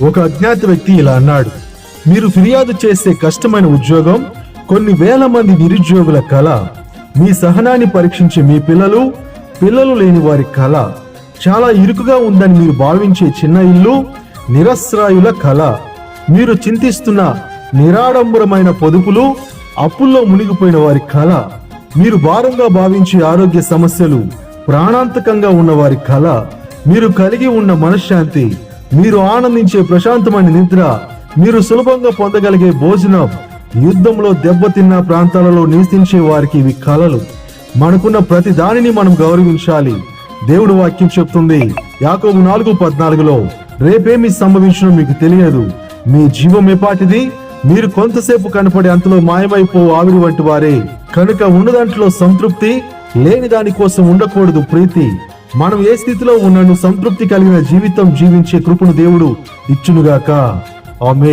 ఒక అజ్ఞాత వ్యక్తి ఇలా అన్నాడు మీరు ఫిర్యాదు చేసే కష్టమైన ఉద్యోగం కొన్ని వేల మంది నిరుద్యోగుల కళ మీ సహనాన్ని పరీక్షించే మీ పిల్లలు పిల్లలు లేని వారి కళ చాలా ఇరుకుగా ఉందని మీరు భావించే చిన్న ఇల్లు నిరస్రాయుల కళ మీరు చింతిస్తున్న నిరాడంబరమైన పొదుపులు అప్పుల్లో మునిగిపోయిన వారి కళ మీరు భారంగా భావించే ఆరోగ్య సమస్యలు ప్రాణాంతకంగా ఉన్న వారి కళ మీరు కలిగి ఉన్న మనశ్శాంతి మీరు ఆనందించే ప్రశాంతమైన నిద్ర మీరు సులభంగా పొందగలిగే భోజనం యుద్ధంలో దెబ్బతిన్న ప్రాంతాలలో నివసించే వారికి ఇవి కళలు మనకున్న ప్రతి దానిని మనం గౌరవించాలి. దేవుడు వాక్యం చెప్తుంది యాకోబు నాలుగు పద్నాలుగులో రేపేమి సంభవించడం మీకు తెలియదు. మీ జీవం ఎపాటిది? మీరు కొంతసేపు కనపడే అంతలో మాయమైపో ఆవిరి వంటి వారే. కనుక ఉన్నదాంట్లో సంతృప్తి లేని దాని కోసం ఉండకూడదు ప్రీతి. మనం ఏ స్థితిలో ఉన్నను సంతృప్తి కలిగిన జీవితం జీవించే కృపను దేవుడు ఇచ్చునుగాక. ఆమె